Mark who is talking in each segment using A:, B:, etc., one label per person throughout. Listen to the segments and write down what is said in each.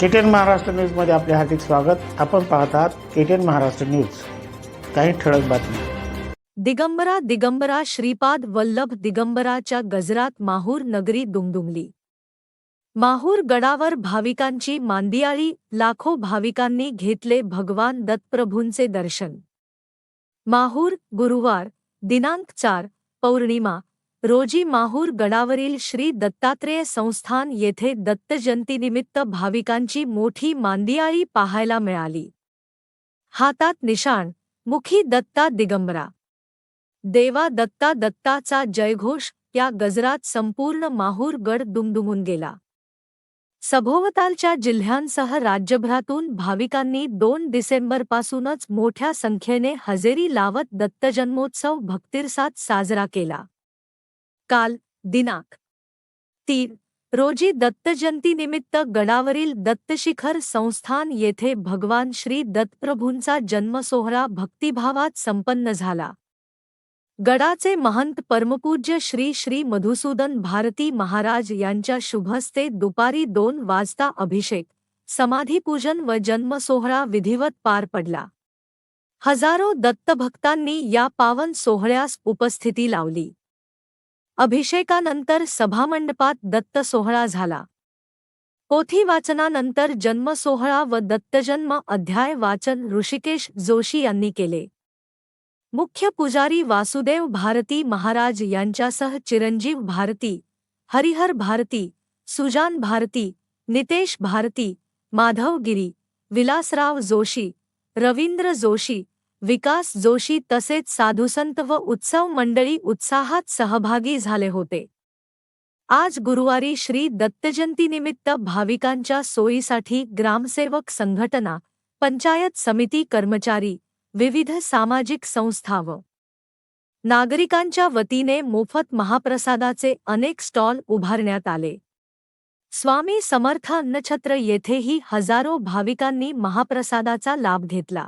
A: KTN Maharashtra न्यूजमध्ये आपले हार्दिक स्वागत. आपण पाहत आहात केटीएन महाराष्ट्र न्यूज. काही ठळक बातमी
B: दिगंबरा दिगंबरा श्रीपाद वल्लभ दिगंबराच्या गजरात माहूर नगरी दुमदुमली. माहूर गडावर भाविकांची मांदियाळी लाखो भाविकांनी घेतले भगवान दत्तप्रभूंचे दर्शन. माहूर गुरुवार दिनांक चार पौर्णिमा रोजी माहूर गडावरील श्री दत्तात्रेय संस्थान येथे दत्तजयंतीनिमित्त भाविकांची मोठी मांदियाळी पाहायला मिळाली. हातात निशाण मुखी दत्ता दिगंबरा. देवा दत्ता दत्ताचा जयघोष या गजरात संपूर्ण माहूर गड दुमदुमून गेला. सभोवतालच्या जिल्ह्यांसह राज्यभरातून भाविकांनी दोन डिसेंबरपासूनच मोठ्या संख्येने हजेरी लावत दत्तजन्मोत्सव भक्तिरसात साजरा केला. काल दिनांक तीन. रोजी दत्तजयंतीनिमित्त गडावरील दत्तशिखर संस्थान येथे भगवान श्री दत्तप्रभूंचा जन्मसोहळा भक्तिभावात संपन्न झाला. गडाचे महंत परमपूज्य श्री श्री मधुसूदन भारती महाराज यांच्या शुभस्ते दुपारी दोन वाजता अभिषेक समाधीपूजन व जन्मसोहळा विधिवत पार पडला. हजारो दत्तभक्तांनी या पावन सोहळ्यास उपस्थिती लावली. अभिषेकानंतर सभामंडपात दत्त सोहळा झाला. पोथी वाचनानंतर जन्मसोहळा व दत्तजन्म अध्याय वाचन ऋषिकेश जोशी यांनी केले. मुख्य पुजारी वासुदेव भारती महाराज यांच्यासह चिरंजीव भारती हरिहर भारती सुजान भारती नितेश भारती माधव गिरी विलासराव जोशी रवींद्र जोशी विकास जोशी तसेच साधुसंत व उत्सव मंडळी उत्साहात सहभागी झाले होते. आज गुरुवारी श्री दत्तजयंतीनिमित्त भाविकांच्या सोयीसाठी ग्रामसेवक संघटना पंचायत समिती कर्मचारी विविध सामाजिक संस्था व नागरिकांच्या वतीने मोफत महाप्रसादाचे अनेक स्टॉल उभारण्यात आले. स्वामी समर्थ अन्नछत्र येथेही हजारो भाविकांनी महाप्रसादाचा लाभ घेतला.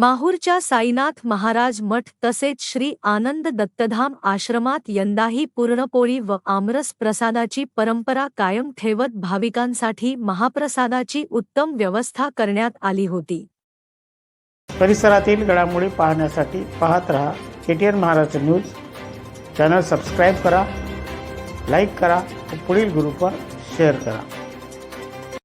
B: माहूरच्या साईनाथ महाराज मठ तसेच श्री आनंद दत्तधाम आश्रमात यंदाही पूर्णपोळी व आमरस प्रसादाची परंपरा कायम ठेवत भाविकांसाठी महाप्रसादाची उत्तम व्यवस्था करण्यात आली होती.
A: परिसरातील घडामोडी पाहण्यासाठी पाहत रहा KTN Maharashtra news. Channel subscribe करा लाईक करा व पुढील ग्रुपवर शेअर करा.